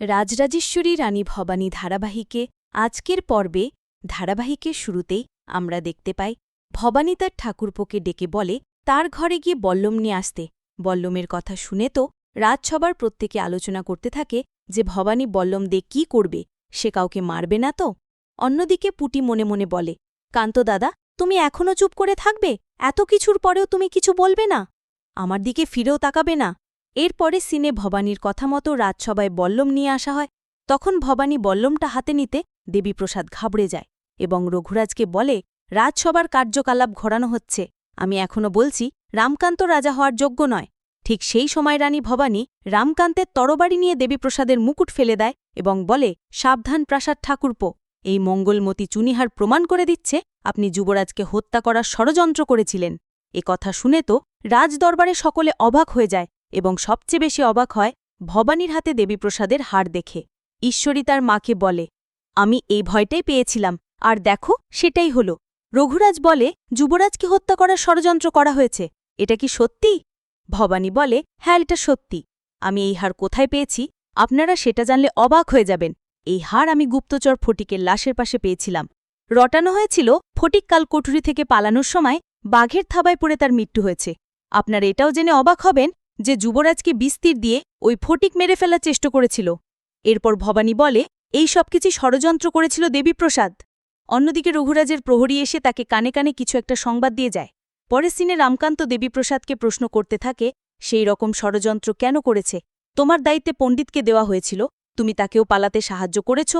রাজরাজেশ্বরী রানী ভবানী ধারাবাহিকে আজকের পর্বে, ধারাবাহিকের শুরুতেই আমরা দেখতে পাই, ভবানী তার ঠাকুরপোকে ডেকে বলে, তার ঘরে গিয়ে বল্লম নিয়ে আসতে। বল্লমের কথা শুনে তো রাজসভার প্রত্যেকে আলোচনা করতে থাকে যে, ভবানী, বল্লম দে কী করবে? সে কাউকে মারবে না তো? অন্যদিকে পুটি মনে মনে বলে, কান্ত দাদা, তুমি এখনও চুপ করে থাকবে? এত কিছুর পরেও তুমি কিছু বলবে না? আমার দিকে ফিরেও তাকাবে না? এরপরে সিনে ভবানীর কথা মতো রাজসভায় বল্লম নিয়ে আসা হয়, তখন ভবানী বল্লমটা হাতে নিতে দেবীপ্রসাদ ঘাবড়ে যায় এবং রঘুরাজকে বলে, রাজসভার কার্যকলাপ ঘোরানো হচ্ছে। আমি এখনও বলছি, রামকান্ত রাজা হওয়ার যোগ্য নয়। ঠিক সেই সময় রানী ভবানী রামকান্তের তরবারি নিয়ে দেবীপ্রসাদের মুকুট ফেলে দেয় এবং বলে, সাবধান প্রাসাদ ঠাকুরপো, এই মঙ্গলমতি চুনিহার প্রমাণ করে দিচ্ছে, আপনি যুবরাজকে হত্যা করার ষড়যন্ত্র করেছিলেন। এ কথা শুনে তো রাজদরবারে সকলে অবাক হয়ে যায়। এবং সবচেয়ে বেশি অবাক হয় ভবানীর হাতে দেবীপ্রসাদের হার দেখে। ঈশ্বরী তার মাকে বলে, আমি এই ভয়টাই পেয়েছিলাম, আর দেখো, সেটাই হল। রঘুরাজ বলে, যুবরাজকে হত্যা করার ষড়যন্ত্র করা হয়েছে, এটা কি সত্যি? ভবানী বলে হ্যাঁ এটা সত্যি। আমি এই হার কোথায় পেয়েছি? আপনারা সেটা জানলে অবাক হয়ে যাবেন। এই হার আমি গুপ্তচর ফটিকের লাশের পাশে পেয়েছিলাম। রটানো হয়েছিল ফটিক কাল কোঠুরি থেকে পালানোর সময় বাঘের থাবায় পড়ে তার মৃত্যু হয়েছে। আপনারা এটাও জেনে অবাক হবেন যে যুবরাজকে বিস্তির দিয়ে ওই ফটিক মেরে ফেলার চেষ্টা করেছিল। এরপর ভবানী বলে, এই সব কিছু ষড়যন্ত্র করেছিল দেবীপ্রসাদ। অন্যদিকে রঘুরাজের প্রহরী এসে তাকে কানে কানে কিছু একটা সংবাদ দিয়ে যায়। পরের সিনে রামকান্ত দেবীপ্রসাদকে প্রশ্ন করতে থাকে, সেই রকম ষড়যন্ত্র কেন করেছে? তোমার দায়িত্বে পণ্ডিতকে দেওয়া হয়েছিল, তুমি তাকেও পালাতে সাহায্য করেছ?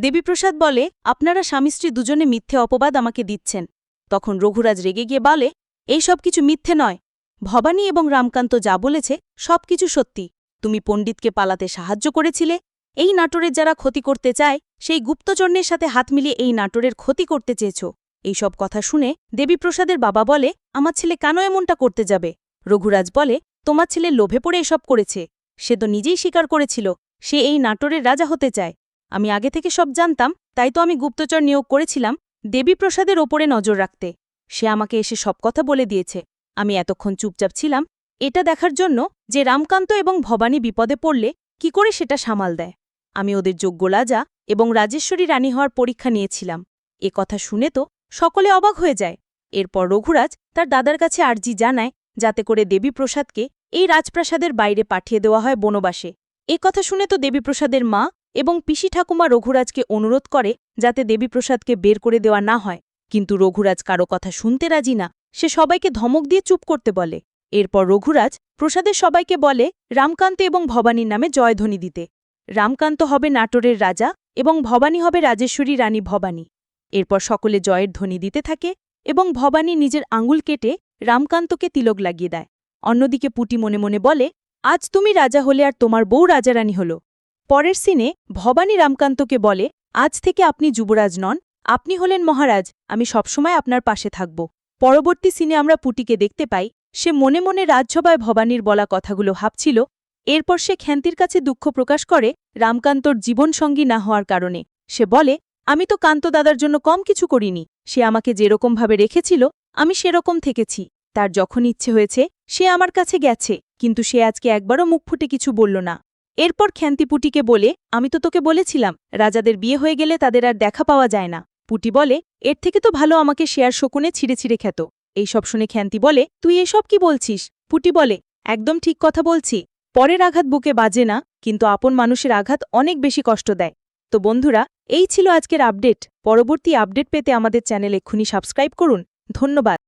দেবীপ্রসাদ বলে, আপনারা স্বামী স্ত্রী দুজনে মিথ্যে অপবাদ আমাকে দিচ্ছেন। তখন রঘুরাজ রেগে গিয়ে বলে, এই সব কিছু মিথ্যে নয়। ভবানী এবং রামকান্ত যা বলেছে সব কিছু সত্যি। তুমি পণ্ডিতকে পালাতে সাহায্য করেছিলে, এই নাটোরের যারা ক্ষতি করতে চায়, সেই গুপ্তচর্ণের সাথে হাত মিলিয়ে এই নাটোরের ক্ষতি করতে চেয়েছ। এই সব কথা শুনে দেবীপ্রসাদের বাবা বলে, আমার ছেলে কেন এমনটা করতে যাবে? রঘুরাজ বলে, তোমার ছেলে লোভে পড়ে এসব করেছে। সে তো নিজেই স্বীকার করেছিল, সে এই নাটোরের রাজা হতে চায়। আমি আগে থেকে সব জানতাম, তাই তো আমি গুপ্তচর নিয়োগ করেছিলাম দেবীপ্রসাদের ওপরে নজর রাখতে। সে আমাকে এসে সব কথা বলে দিয়েছে। আমি এতক্ষণ চুপচাপ ছিলাম, এটা দেখার জন্য যে রামকান্ত এবং ভবানী বিপদে পড়লে কি করে সেটা সামাল দেয়। আমি ওদের যোগ্য রাজা এবং রাজেশ্বরী রানী হওয়ার পরীক্ষা নিয়েছিলাম। এ কথা শুনে তো সকলে অবাক হয়ে যায়। এরপর রঘুরাজ তার দাদার কাছে আর্জি জানায়, যাতে করে দেবীপ্রসাদকে এই রাজপ্রাসাদের বাইরে পাঠিয়ে দেওয়া হয় বনবাসে। এ কথা শুনে তো দেবীপ্রসাদের মা এবং পিসি ঠাকুমা রঘুরাজকে অনুরোধ করে যাতে দেবীপ্রসাদকে বের করে দেওয়া না হয়। কিন্তু রঘুরাজ কারও কথা শুনতে রাজি না। সে সবাইকে ধমক দিয়ে চুপ করতে বলে। এরপর রঘুরাজ প্রসাদের সবাইকে বলে, রামকান্ত এবং ভবানীর নামে জয়ধ্বনি দিতে। রামকান্ত হবে নাটোরের রাজা এবং ভবানী হবে রাজেশ্বরী রানী ভবানী। এরপর সকলে জয়ের ধ্বনি দিতে থাকে এবং ভবানী নিজের আঙুল কেটে রামকান্তকে তিলক লাগিয়ে দেয়। অন্যদিকে পুটি মনে মনে বলে, আজ তুমি রাজা হলে আর তোমার বউ রাজারানী হল। পরের সিনে ভবানী রামকান্তকে বলে, আজ থেকে আপনি যুবরাজ নন, আপনি হলেন মহারাজ, আমি সবসময় আপনার পাশে থাকব। পরবর্তী সিনে আমরা পুটিকে দেখতে পাই। সে মনে মনে রাজসভায় ভবানীর বলা কথাগুলো ভাবছিল। এরপর সে খ্যান্তির কাছে দুঃখ প্রকাশ করে, রামকান্তর জীবনসঙ্গী না হওয়ার কারণে। সে বলে, আমি তো কান্ত দাদার জন্য কম কিছু করিনি। সে আমাকে যেরকমভাবে রেখেছিল, আমি সেরকম থেকেছি। তার যখন ইচ্ছে হয়েছে, সে আমার কাছে গেছে, কিন্তু সে আজকে একবারও মুখ ফুটে কিছু বলল না। এরপর খ্যান্তিপুটিকে বলে, আমি তো তোকে বলেছিলাম, রাজাদের বিয়ে হয়ে গেলে তাদের আর দেখা পাওয়া যায় না। পুটি বলে, এর থেকে তো ভালো আমাকে শেয়ার শকুনে ছিঁড়ে ছিঁড়ে খেত। এইসব শুনে খ্যান্তি বলে, তুই এসব কি বলছিস? পুটি বলে, একদম ঠিক কথা বলছি। পরের আঘাত বুকে বাজে না, কিন্তু আপন মানুষের আঘাত অনেক বেশি কষ্ট দেয়। তো বন্ধুরা, এই ছিল আজকের আপডেট। পরবর্তী আপডেট পেতে আমাদের চ্যানেল এক্ষুনি সাবস্ক্রাইব করুন। ধন্যবাদ।